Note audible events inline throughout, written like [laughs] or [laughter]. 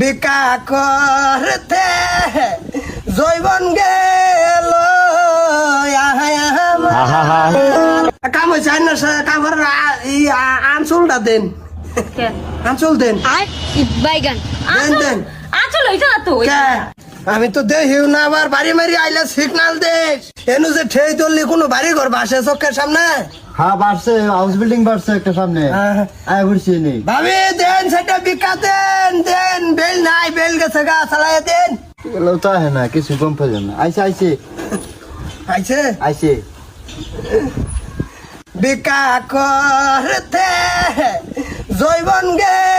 বিকা করতে জৈবন গেল। কাম হয়েছে আইন কাম আনচুলটা দেন। আঞ্চল আনচুল দেন। বাইগান। দেন হয়েছে না তো? আমি তো দেখিও না আবার বাড়ি মারি আইলে সিগনাল দেশ এনু যে ঠেই ধরলি কোনো বাড়ি ঘর বাসে চোখের সামনে? হ্যাঁ বাড়ছে হাউস বিল্ডিং বাড়ছে একটা সামনে। হ্যাঁ। আয় ঘুরছি নেই ভাবি দেন সেটা বিকা দেন দেন বেল নাই বেল গেছে গা চালাই দেন। এগুলো তো আহে না কিছু কম পেলাম না। আইসে আইসে আইছে? আইসে বিকা করতে জৈবন গেল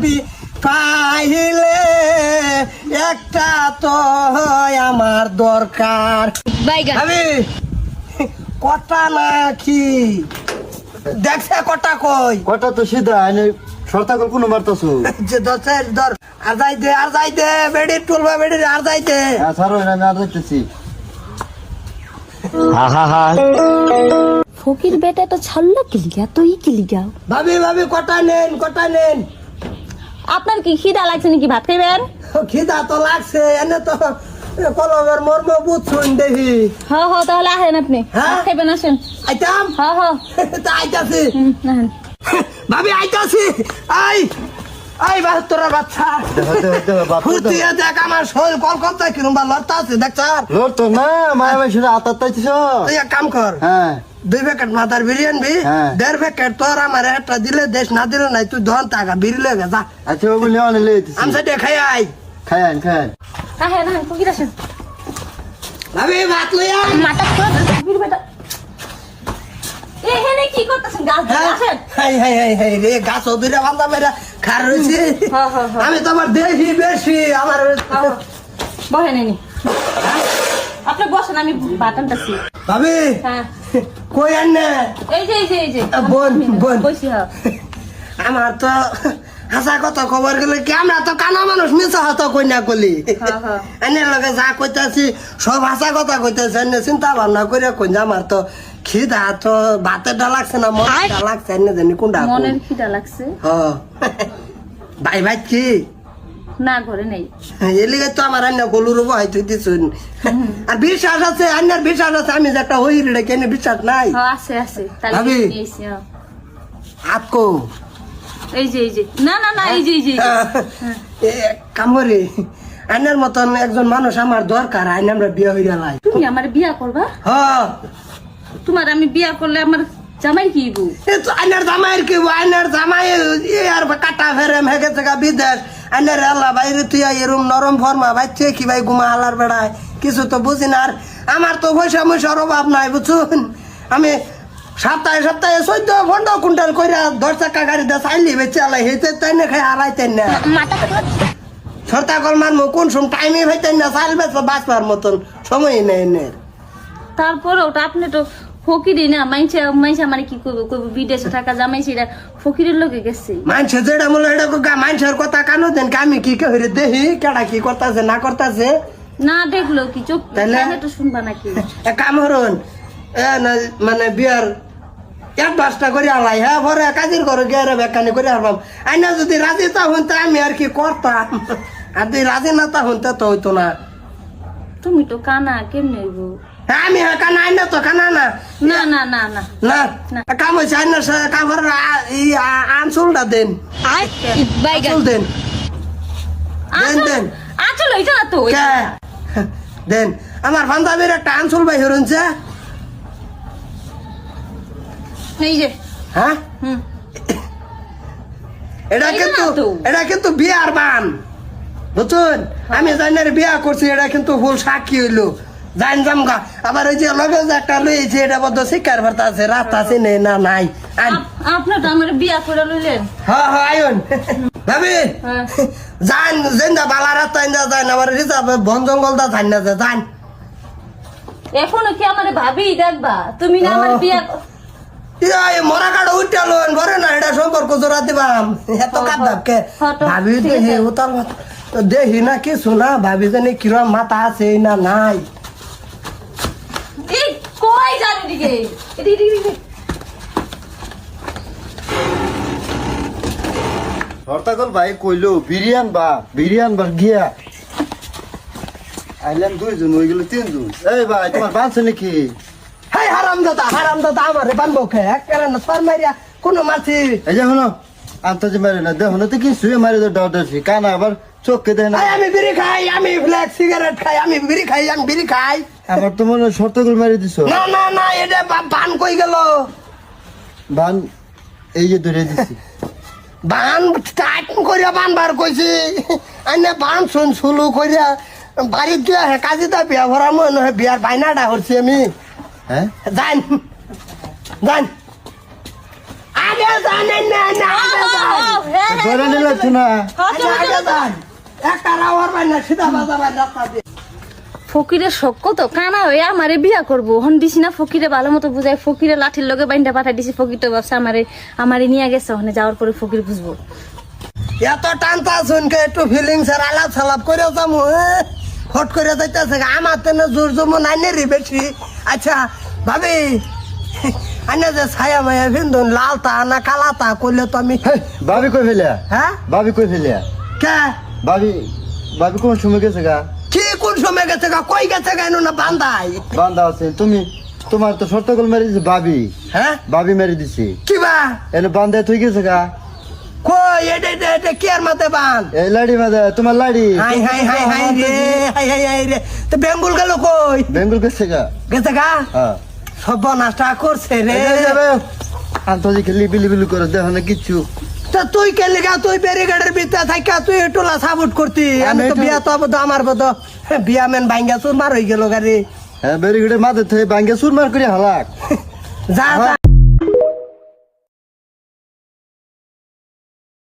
ভাবি পাইলে একটা তো আমার দরকার। কটা নাকি? দেখছে কটা কই? কটা তো সিধা আইনে সরতাকল কোনো মারতাছো? যে দশের দর আর যাইতে আর যাইতে বেডির টুলবা বেডির আর যাইতে হ্যাঁ ছাড়ো না আমি আর দেখতেছি ফকির বেটা তো ছাড়লো কি লিগা? তুই কি লিগা? ভাবি ভাবি কটা নেন কটা নেন? আপনার কি খিদা লাগছে নাকি ভাত খাইবেন? খিদা তো লাগছে এনে তো কলমের মর্ম বুঝছুন দেখি। হ হ তাহলে আসেন আপনি। হ্যাঁ? খাইবেন আসেন। আইতাম? হ হ। [laughs] তা আইতাছি। হুম, ভাবি আইতাছি। আই আই বাহাত্তর বাচ্চা দেখো দেখো দেখো বাপ ফুটিয়ে দেখ। আমার শরীর কলকাতা কিরম বা লড়তা আছে দেখ স্যার লোর তো না মায়া তাইছিস তুই এক কাম কর। হ্যাঁ। দুই প্যাকেট মাথার আনবি হ্যাঁ। দেড় প্যাকেট তোর আমার একটা দিলে দেশ না দিলে নাই তুই ধন টাকা বিড়ি লেগে যা। আচ্ছা বাবু নেওয়া নিলে আমি সেটা খাই আই। খায়ান খায়ান আসেন আসেন ফকির আসেন। ভাবি ভাত লইয়া মাথা খুলে ফকির বেটা। এ হেনে কি করতেছেন? গাছ হ্যাঁ? আসেন। হাই হাই হাই হাই রে গাছ ওদিরে বান্ধা মেরা খার হ্যাঁ, হ্যাঁ, হ্যাঁ। আমি তো আমার দেখি বেশি আমার বহেন এনি। আপনি বসেন আমি ভাবি হ্যাঁ। কই এই যে এই যে এই যে। বোন, বোন। বসি হ্যাঁ। আমার তো হাসা কথা খবর গেলে কি আমরা তো কানা মানুষ হতো কলি? হ্যাঁ, হ্যাঁ। এনে লগে যা কইতাছি সব হাসা কথা কইতাছি এনে চিন্তা ভাবনা করে কই আমার তো খিদা তো ভাতের ডা লাগছে না মনে ডা লাগছে এনে জানি কোনটা মনের খিদা লাগছে। হ। ভাই ভাই কি? না ঘরে নেই। এলিগে তো আমার আন্না গলুর বহাই তুই দিছুন আর বিশ্বাস আছে আন্নার বিশ্বাস আছে আমি যে একটা হই রে কেন বিশ্বাস নাই। হ্যাঁ আছে আছে তাহলে। নিয়েছি হ্যাঁ। এই যে এই যে না না না এই যে এই যে [laughs] আইনার মতন একজন মানুষ আমার দরকার আইন আমরা বিয়ে হইয়া লাই। তুমি আমার বিয়া করবা? হ। তোমার আমি বিয়া করলে আমার জামাই কি বউ এ তো আইনার জামাইয়ের কি আইনার জামাই এ আর কাটা ফেরে হেগে থেকে বিদেশ। আইনার আল্লাহ বাইরে তুই এরম নরম ফর্মা, ভাই তুই কি ভাই ঘুমা হালার বেড়ায়? কিছু তো বুঝি না। আর আমার তো পয়সা ময়সার অভাব নাই বুঝুন আমি সপ্তাহে সপ্তাহে চোদ্দ পনেরো কুইন্টাল কইরা দশ টাকা গাড়িতে চাইলি, বেচে আলাই হেতে তাই না, খাই হারাইতেন না। মাথা সরতা কল মানবো কোন সময় টাইমে হইতেন না চাইল বেচ বাঁচবার মতন সময় নেই এনের তারপরে ওটা আপনি তো ফকিরই না মাইছে মাইছে মানে কি করব করব বিদেশে থাকা জামাই সেটা ফকিরের লোকে গেছে। মানছে যেটা মূল এটা গা মানুষের কথা কানো দেন কি আমি কি কে দেখি কেডা কি করতেছে না করতেছে? না দেখল কি চোখ তাহলে? তো শুনবা নাকি? এক কাম হরুন এ না মানে বিয়ার এক বাসটা করে আলাই হ্যাঁ ভরে কাজির করে গিয়ে বেকানি করে আরবাম আইনা যদি রাজি তা হন তা আমি আর কি করতাম? আর যদি রাজি না তা হন তা তো হইতো না। তুমি তো কানা কেমনে হইব? হ্যাঁ, আমি হ্যাঁ কানা আইনা তো কানা না। না না না না। না? না। কাম হয়েছে আইনা কাম আনসুলটা দেন। আনসুল দেন। দেন দেন। আচল হইছে না তো? দেন। আমার বান্ধবীর একটা আনসুল বাই হরুনছে এই যে। হ্যাঁ? এটা কিন্তু এটা কিন্তু বিয়ার বান। বুঝুন আমি জানি বিয়া করছি এটা কিন্তু ফুল সাক্ষী হইল। জান জামগা। আবার ওই যে লগে যে একটা লইছে এটা বদ্ধ শিকার ভার্তা আছে রাত আছে নেই না নাই। আমার বিয়া করে লইলেন। হ্যাঁ হ্যাঁ ভাবি হ্যাঁ। জান জেন্দা বালা রাত রিজার্ভ বন জঙ্গল দা জান না জান। এখনও কি আমার ভাবি দেখবা? তুমি না আমার ও। বিয়া ইয়া, মরা কাটা উঠালোন ভরে না এটা সম্পর্ক জোড়া দিবাম। এত কাঁদাব কে? তো ভাবি দেখি। উতাল দেখি না কিছু না ভাবি জানি কিরম মাথা আছে না নাই এই কই যান এদিকে এদিকে এদিকে, এদিকে ভাই কইলো বিরিয়ান বা বিরিয়ান বার গিয়া আইলাম দুইজন হয়ে গেল তিনজন। এই ভাই তোমার বাঁচছে নাকি? হাই হারাম দাদা হারাম দাদা আমারে বানবো খে একবারে না সর মারিয়া কোনো মাছি। এই যে হলো আন্তাজি মারি না দেখো না তো কি শুয়ে মারি তো ডরছি কানা আবার চোখকে দেয় না। আমি বিড়ি খাই আমি ফ্ল্যাগ সিগারেট খাই আমি বিড়ি খাই আমি বিড়ি খাই। আবার তো মনে হয় শর্তকল মারি দিছ? না না না এটা বা- বান কই গেল? বান এই যে ধরে দিছি। বান টাইট করিয়া বান বার কইছি। আইনে বান শুন শুলু করিয়া বাড়ির দিয়া হে কাজে দা বিয়া ভরা মনে হয় বিয়ার বাইনাটা হরছি আমি। হ্যাঁ? যান যান। আগে যান না না আগে যান। ধরে নিলে না। আগে যান। একটা রাওয়ার বাইনা সিধা বাজা বাইনা। রাস্তা দিয়ে ফকিরের শখ কত কানা হয়ে আমারে বিয়া করব। হন দিছি না ফকিরে ভালো মতো বুঝাই ফকিরে লাঠির লগে বাইন্দা পাঠাই দিছি ফকির তো ভাবছে আমারে আমারে নিয়ে গেছে ওখানে যাওয়ার পরে ফকির বুঝব। এত টানতা শুনকে একটু ফিলিংস এর আলাপ সালাপ করে যাব হট করে যাইতেছে আমার তেনে জোর জমো নাই নে রে বেশি। আচ্ছা ভাবি আনে যে ছায়া মায়া ভিন্দুন লাল তা না কালা তা করলে তো আমি ভাবি কই ফেলিয়া? হ্যাঁ? ভাবি কই ফেলিয়া? কে? ভাবি ভাবি কোন সময় গেছে গা? সময় গেছে গা কই গেছে গা না বান্দাই বান্দা আছে তুমি তোমার তো মারি দিছে ভাবি হ্যাঁ ভাবি মেরে দিছি কি বা এনে বান্দায় তুই গেছে গা কই এটা এটা এটা কি আর মাতে বান এই লাড়ি মাদা তোমার লাড়ি হাই হাই হাই হাই রে হাই হাই হাই রে তো বেঙ্গল গেল কই বেঙ্গল গেছে গা গেছে গা হ্যাঁ সব নাস্তা করছে রে খেলি বিলি বিলি করে দেখো না কিচ্ছু তা তুই কে লেগা? তুই ব্যারিকেডের ভিতরে থাকা তুই টোলা সাপোর্ট করতি। আমি তো বিয়া তো আবদ আমার বদ বিয়া মেন ভাঙ্গা চুর মার হয়ে গেল গাড়ি। হ্যাঁ বেরিগেটের মাথার থেকে ভাঙ্গে সুরমার করে হালাক। [laughs] যা যা।